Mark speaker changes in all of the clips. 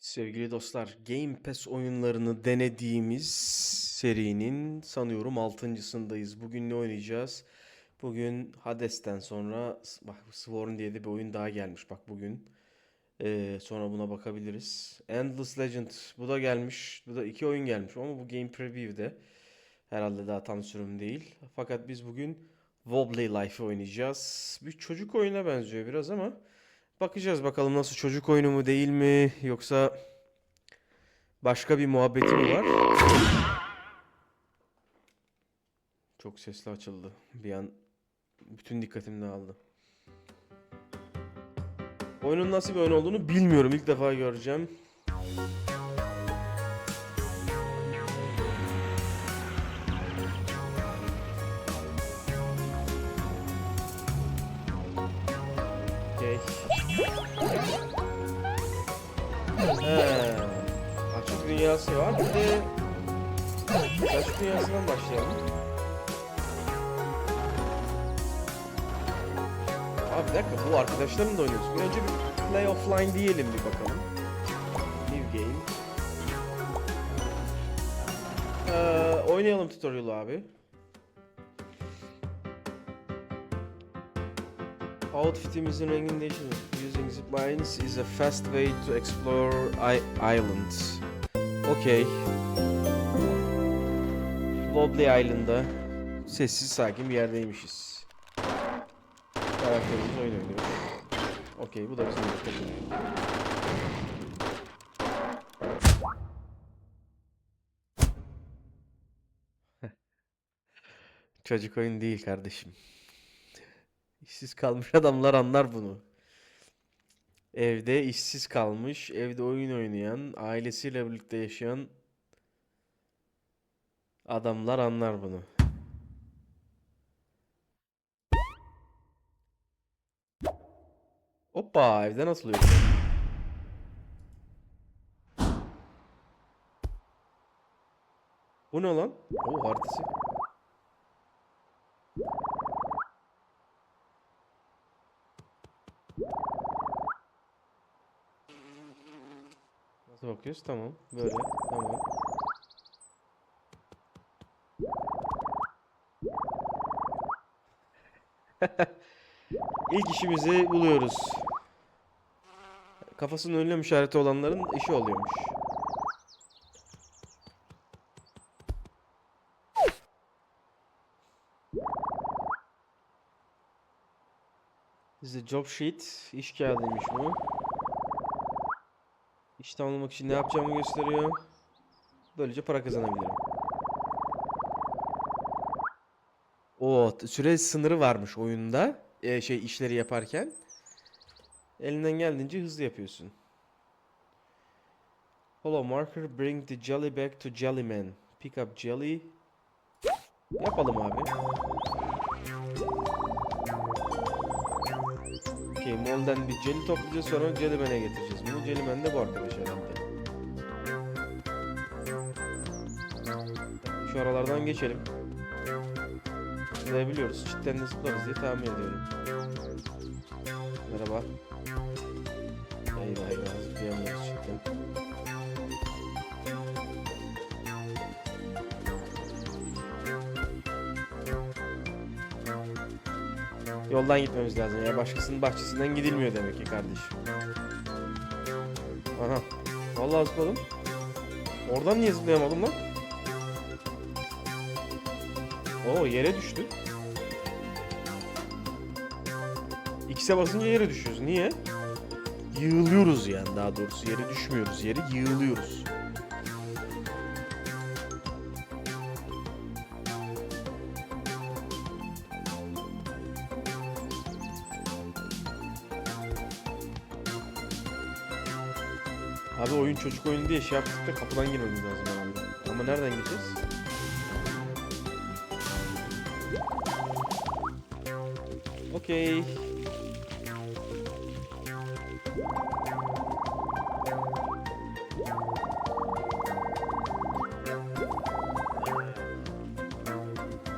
Speaker 1: Sevgili dostlar, Game Pass oyunlarını denediğimiz serinin sanıyorum altıncısındayız. Bugün ne oynayacağız? Bugün Hades'ten sonra bak Sworn diye de bir oyun daha gelmiş bak bugün. Ee, sonra buna bakabiliriz. Endless Legend bu da gelmiş. Bu da iki oyun gelmiş ama bu Game Preview'de. Herhalde daha tam sürüm değil. Fakat biz bugün Wobbly Life'ı oynayacağız. Bir çocuk oyuna benziyor biraz ama bakacağız bakalım nasıl çocuk oyunu mu değil mi yoksa başka bir muhabbeti mi var? Çok sesli açıldı. Bir an bütün dikkatimi dağıldı. Oyunun nasıl bir oyun olduğunu bilmiyorum. İlk defa göreceğim. Dünyası var. Bir de açık dünyasından başlayalım. Abi bir dakika bu arkadaşlarım da oynuyorsun. Bir önce bir play offline diyelim bir bakalım. New game. Ee, oynayalım tutorial'ı abi. Outfitimizin rengini değiştirelim. Using ziplines is a fast way to explore islands. Okay. Wobbly Island'da sessiz sakin bir yerdeymişiz. Karakterimiz oyun oynuyor. Okey bu da bizim takım. Çocuk oyun değil kardeşim. İşsiz kalmış adamlar anlar bunu. Evde işsiz kalmış, evde oyun oynayan, ailesiyle birlikte yaşayan adamlar anlar bunu. Hoppa, evden atılıyor. Bu ne lan? Oo haritası. Nasıl bakıyoruz? Tamam. Böyle. Tamam. İlk işimizi buluyoruz. Kafasının önlem işareti olanların işi oluyormuş. Bize job sheet, iş kağıdıymış bu. İş tamamlamak için ne yapacağımı gösteriyor. Böylece para kazanabilirim. O süre sınırı varmış oyunda. Ee, şey işleri yaparken. Elinden geldiğince hızlı yapıyorsun. Follow marker bring the jelly back to Jellyman. Pick up jelly. Yapalım abi. Okey, molden bir jelly toplayacağız sonra Jellyman'e getireceğiz. Bunu Jellyman de bu arkadaş herhalde. Şu aralardan geçelim. Zıplayabiliyoruz. Çitten de zıplarız diye tahmin ediyorum. Merhaba. Eyvah eyvah zıplayamıyoruz çitten. Yoldan gitmemiz lazım ya. Başkasının bahçesinden gidilmiyor demek ki kardeşim. Aha. Vallahi zıpladım. Oradan niye zıplayamadım lan? Oo yere düştü. X'e basınca yere düşüyoruz. Niye? Yığılıyoruz yani daha doğrusu. Yere düşmüyoruz. Yere yığılıyoruz. Çocuk oyunu diye şey yaptık da kapıdan girmemiz lazım herhalde. Ama nereden gideceğiz? Okey.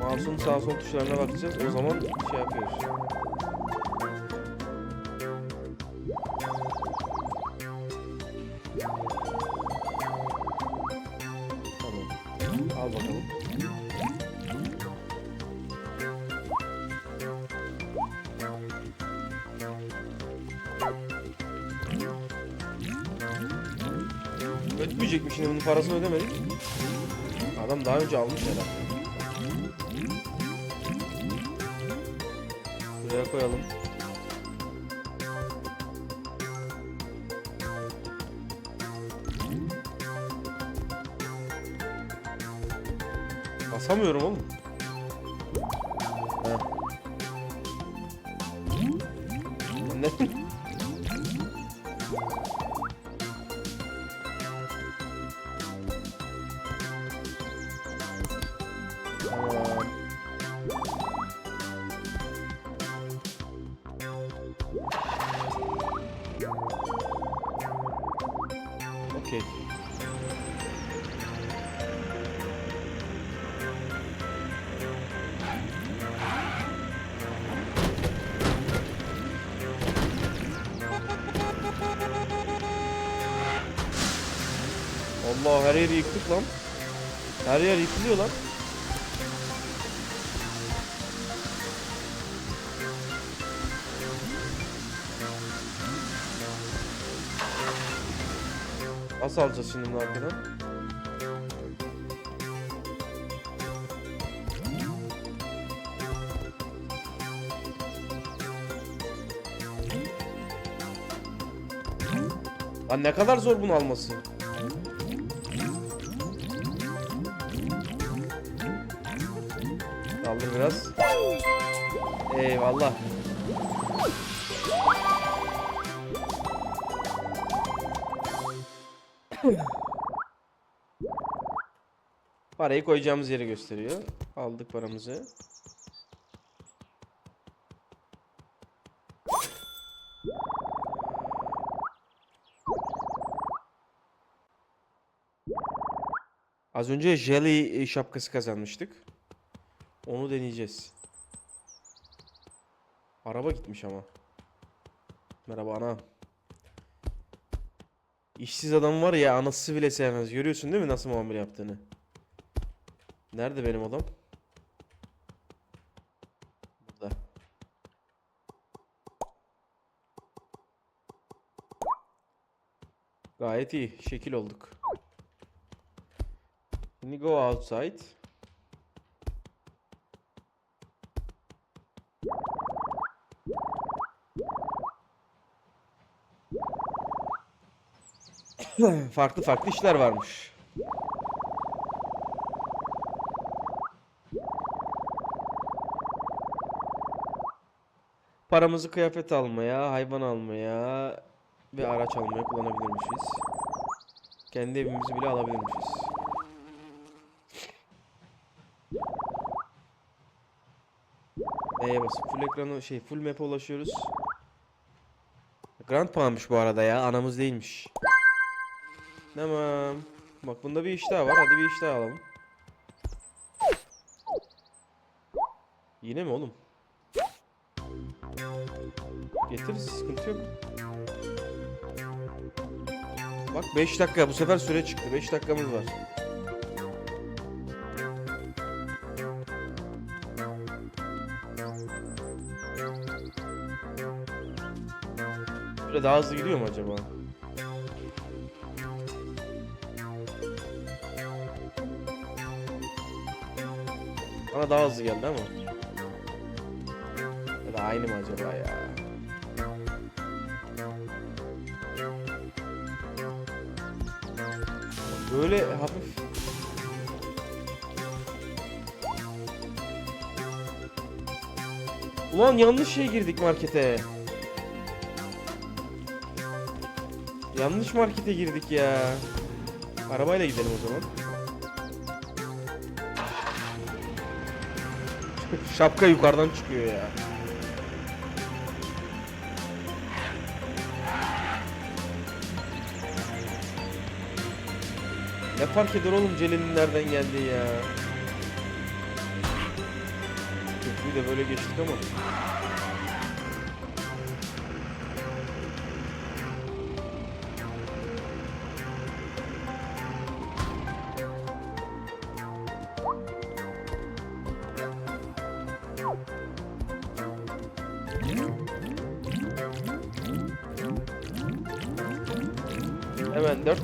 Speaker 1: Mouse'un sağ sol tuşlarına bakacağız. O zaman şey yapıyoruz. Al bakalım. Ötmeyecek mi şimdi bunun parasını ödemedik? Adam daha önce almış herhalde. Buraya koyalım. Basamıyorum oğlum. Heh. Ne? Tamam. Okey. Allah her yeri yıktık lan. Her yer yıkılıyor lan. Nasıl alacağız şimdi bunu arkadan? Lan ne kadar zor bunu alması. Biraz. Eyvallah. Parayı koyacağımız yeri gösteriyor. Aldık paramızı. Az önce jelly şapkası kazanmıştık. Onu deneyeceğiz. Araba gitmiş ama. Merhaba ana. İşsiz adam var ya anası bile sevmez. Görüyorsun değil mi nasıl muamele yaptığını? Nerede benim adam? Burada. Gayet iyi. Şekil olduk. Şimdi go outside. farklı farklı işler varmış. Paramızı kıyafet almaya, hayvan almaya ve araç almaya kullanabilirmişiz. Kendi evimizi bile alabilirmişiz. Neye basıp full ekranı şey full map'e ulaşıyoruz. Grand puanmış bu arada ya. Anamız değilmiş. Tamam. Bak bunda bir iş daha var. Hadi bir iş daha alalım. Yine mi oğlum? Getiririz sıkıntı yok. Bak 5 dakika bu sefer süre çıktı. 5 dakikamız var. Böyle daha hızlı gidiyor mu acaba? Bana daha hızlı geldi ama. Ya da aynı mı acaba ya? Böyle hafif Ulan yanlış şey girdik markete. Yanlış markete girdik ya. Arabayla gidelim o zaman. Şapka yukarıdan çıkıyor ya. Ne fark eder oğlum Celil'in nereden geldiği ya. Köprüyü de böyle geçtik ama.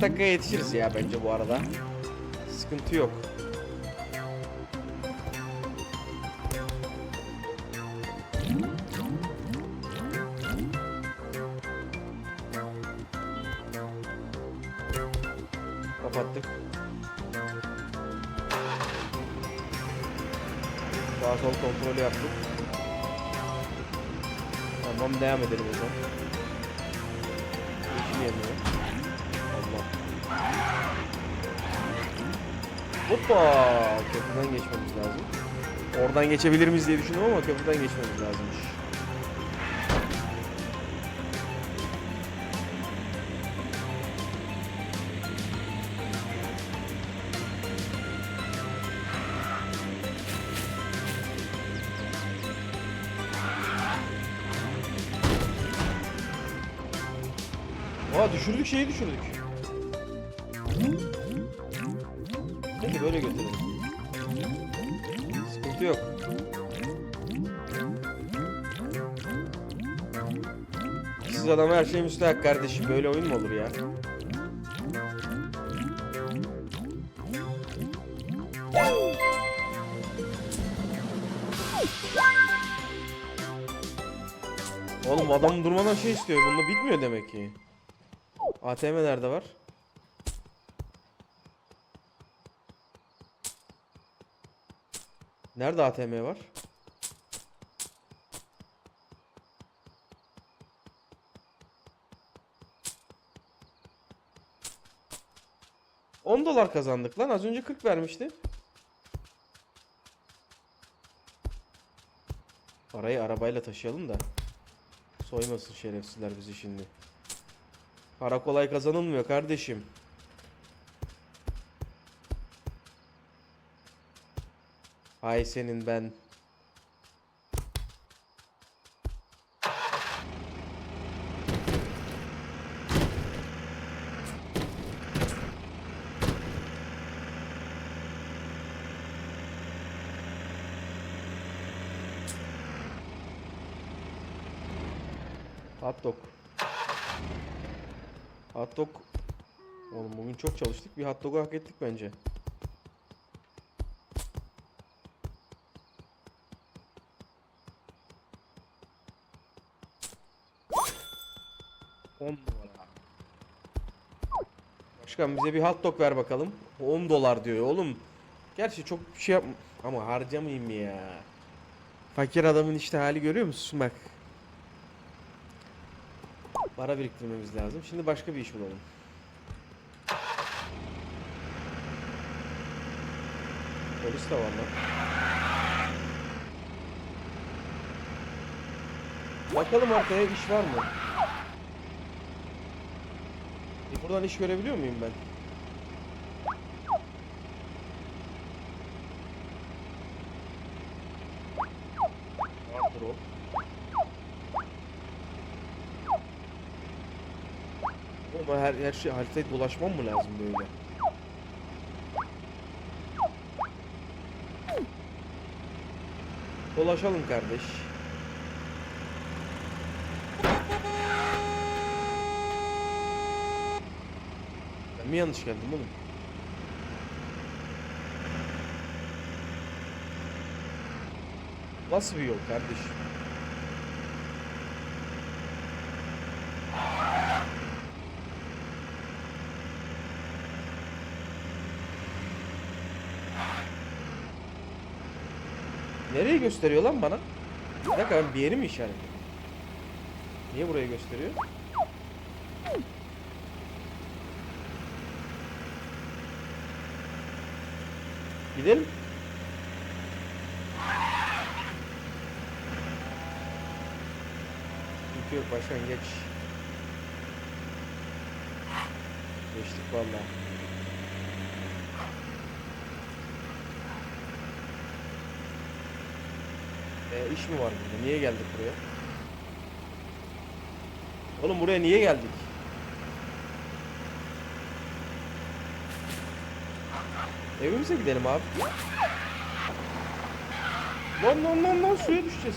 Speaker 1: Hemen 4 dakikaya yetişiriz ya bence bu arada. Sıkıntı yok. Kapattık. Sağ sol kontrolü yaptık. Tamam devam edelim o zaman. Hoppa! Köprüden geçmemiz lazım. Oradan geçebilir miyiz diye düşündüm ama köprüden geçmemiz lazımmış. Aa düşürdük şeyi düşürdük. Siz adama her şey müstahak kardeşim. Böyle oyun mu olur ya? Oğlum adam durmadan şey istiyor. Bunda bitmiyor demek ki. ATM nerede var? Nerede ATM var? ...10 dolar kazandık lan. Az önce 40 vermişti. Parayı arabayla taşıyalım da. Soymasın şerefsizler bizi şimdi. Para kolay kazanılmıyor kardeşim. Hay senin ben. Hot dog. Hot dog. Oğlum bugün çok çalıştık. Bir hot dog'u hak ettik bence. On numara. Başkan bize bir hot dog ver bakalım. 10 dolar diyor oğlum. Gerçi çok bir şey yap ama harcamayayım ya. Fakir adamın işte hali görüyor musun bak. Para biriktirmemiz lazım. Şimdi başka bir iş bulalım. Polis de var lan. Bakalım arkaya iş var mı? E buradan iş görebiliyor muyum ben? Her, şey haritayı dolaşmam mı lazım böyle? Dolaşalım kardeş. Ben mi yanlış geldim oğlum? Nasıl bir yol kardeşim? Gösteriyor lan bana? Bir dakika ben bir yeri mi işaret? Niye burayı gösteriyor? Gidelim. Yok başkan geç. Geçtik vallahi. E, iş mi var burada? Niye geldik buraya? Oğlum buraya niye geldik? Evimize gidelim abi. Lan lan lan lan suya düşeceğiz.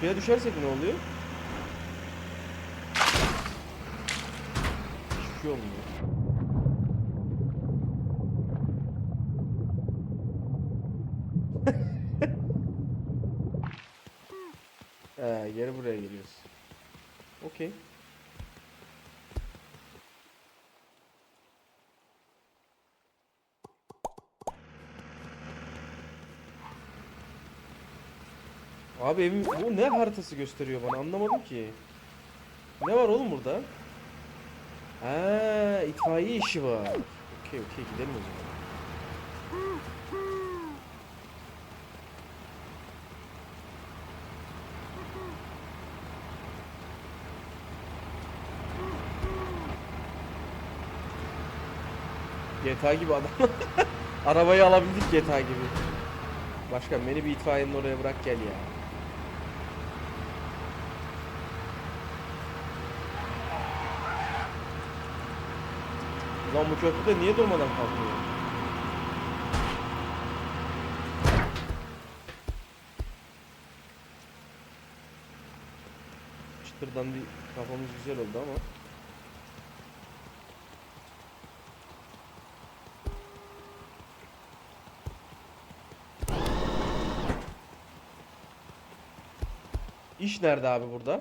Speaker 1: Suya düşersek ne oluyor? Hiçbir şey olmuyor. He, geri buraya geliyoruz. Okey. Abi evim bu ne haritası gösteriyor bana anlamadım ki. Ne var oğlum burada? Ha, itfaiye işi var. Okey okey gidelim o zaman. GTA gibi adam. Arabayı alabildik GTA gibi. Başkan beni bir itfaiyenin oraya bırak gel ya. Ulan bu köprüde niye durmadan kalkıyor? Çıtırdan bir kafamız güzel oldu ama. İş nerede abi burada?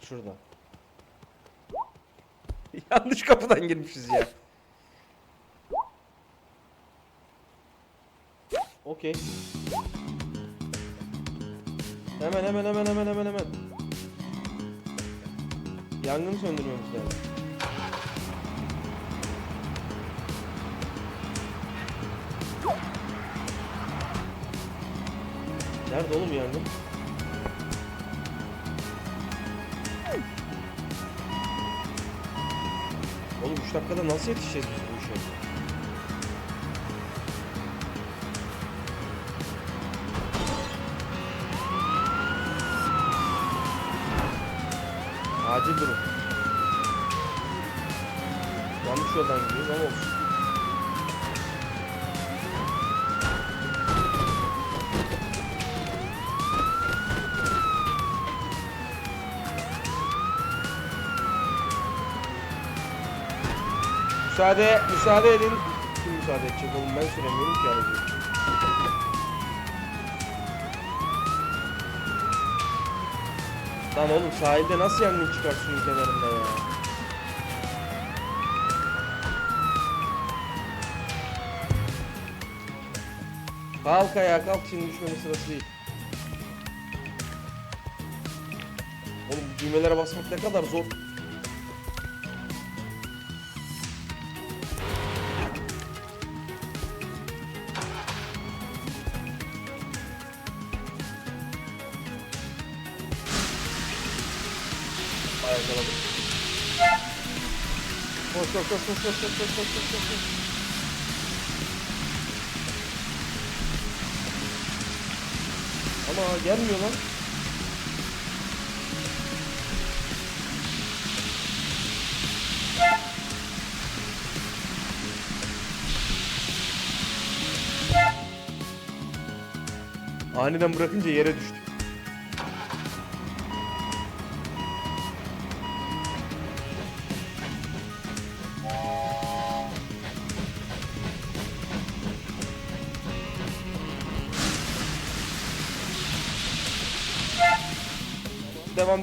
Speaker 1: Şurada. Yanlış kapıdan girmişiz ya. Okey. Hemen hemen hemen hemen hemen hemen. Yangını söndürmemiz lazım. Nerede oğlum yangın? Oğlum 3 dakikada nasıl yetişeceğiz biz bu işe? Acil durum. Yanlış yoldan gidiyoruz ama olsun. Müsaade, müsaade edin. Kim müsaade edecek oğlum ben süremiyorum ki aracı. Lan oğlum sahilde nasıl yangın çıkar suyun kenarında ya? Kalk ayağa kalk şimdi düşmenin sırası değil. Oğlum düğmelere basmak ne kadar zor. Koş koş koş koş koş koş koş koş koş koş. Ama gelmiyor lan. Aniden bırakınca yere düştü.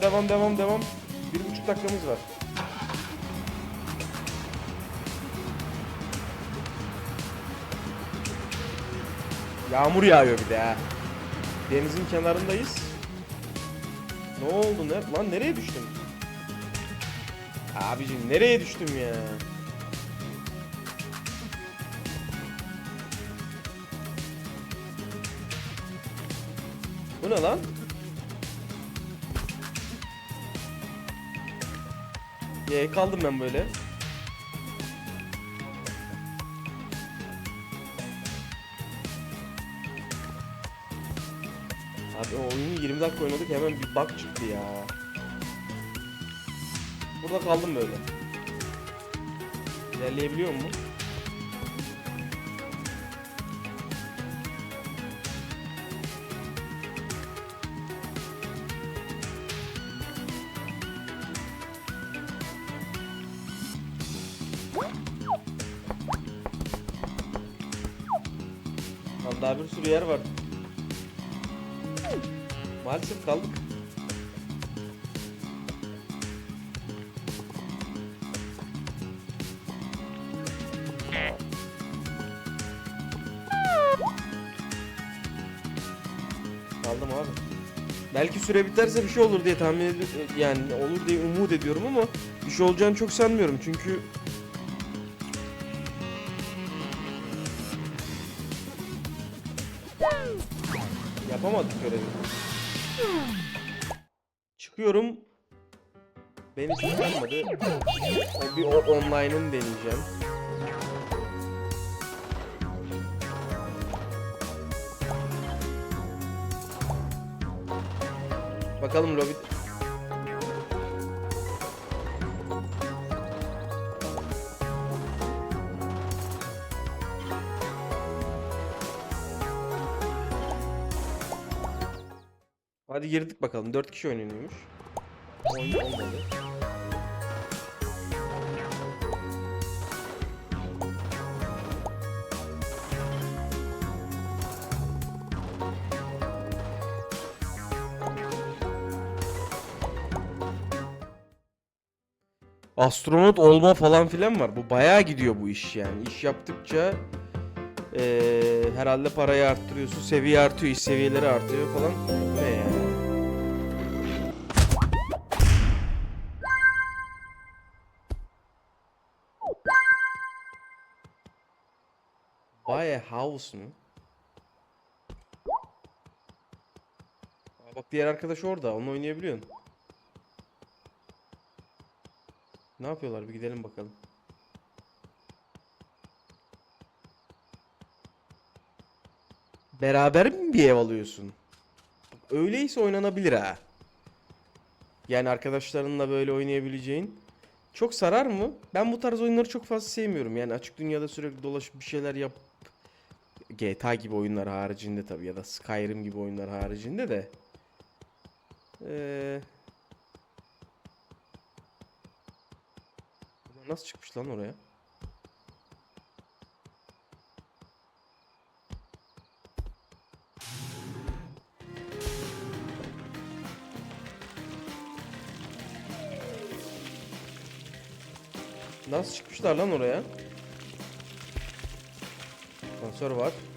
Speaker 1: Devam devam devam. Bir buçuk dakikamız var. Yağmur yağıyor bir de ha. Denizin kenarındayız. Ne oldu ne? Lan nereye düştüm? Abicim nereye düştüm ya? Bu ne lan? Ye kaldım ben böyle. Abi oyunu 20 dakika oynadık hemen bir bug çıktı ya. Burada kaldım böyle. İlerleyebiliyor mu? Maalesef kaldık. Kaldım abi. Belki süre biterse bir şey olur diye tahmin ediyorum. Yani olur diye umut ediyorum ama bir şey olacağını çok sanmıyorum çünkü yapamadık görevi. Çıkıyorum. Beni çıkarmadı. O bir o online'ını deneyeceğim. Bakalım lobby... Hadi girdik bakalım. 4 kişi oynanıyormuş. Olmadı. Astronot olma falan filan var. Bu bayağı gidiyor bu iş yani. İş yaptıkça eee, herhalde parayı arttırıyorsun, seviye artıyor, iş seviyeleri artıyor falan. Ne yani? House mu? Aa, bak diğer arkadaş orada. Onu oynayabiliyorsun. Ne yapıyorlar? Bir gidelim bakalım. Beraber mi bir ev alıyorsun? Öyleyse oynanabilir ha. Yani arkadaşlarınla böyle oynayabileceğin. Çok sarar mı? Ben bu tarz oyunları çok fazla sevmiyorum. Yani açık dünyada sürekli dolaşıp bir şeyler yap. GTA gibi oyunlar haricinde tabii ya da Skyrim gibi oyunlar haricinde de. Ee, Nasıl çıkmış lan oraya? Nasıl çıkmışlar lan oraya? Sensör var.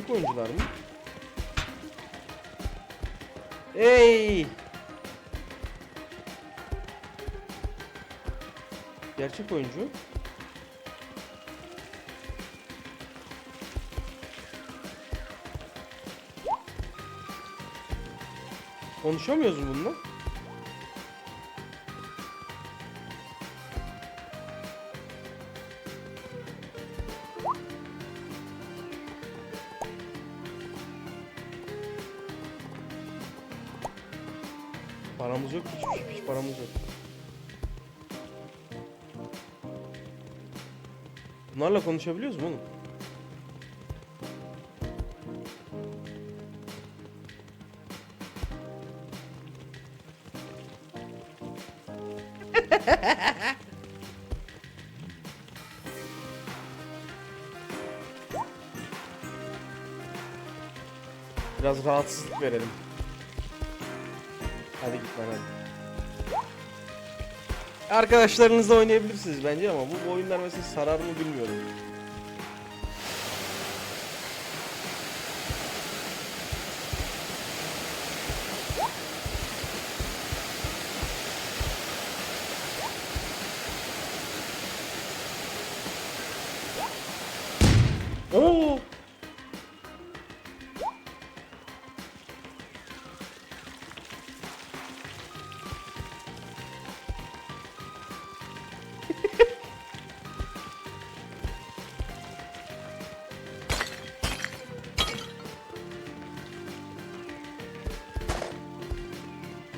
Speaker 1: Gerçek oyuncular mı? Ey! Gerçek oyuncu. Konuşamıyoruz bununla? Paramız yok. Bunlarla konuşabiliyoruz mu oğlum? Biraz rahatsızlık verelim. Hadi git lan hadi. Arkadaşlarınızla oynayabilirsiniz bence ama bu, bu oyunlar mesela sarar mı bilmiyorum.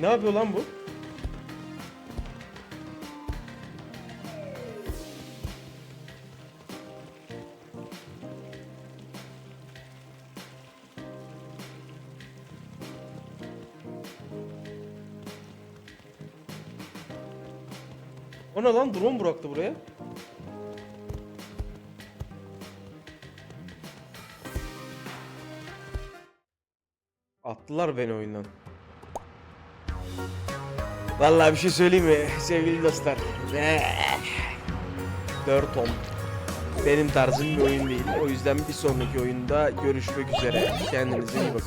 Speaker 1: Ne yapıyor lan bu? O ne lan? Drone bıraktı buraya. Attılar beni oyundan. Vallahi bir şey söyleyeyim mi sevgili dostlar? 4 10. Benim tarzım bir oyun değil. O yüzden bir sonraki oyunda görüşmek üzere. Kendinize iyi bakın.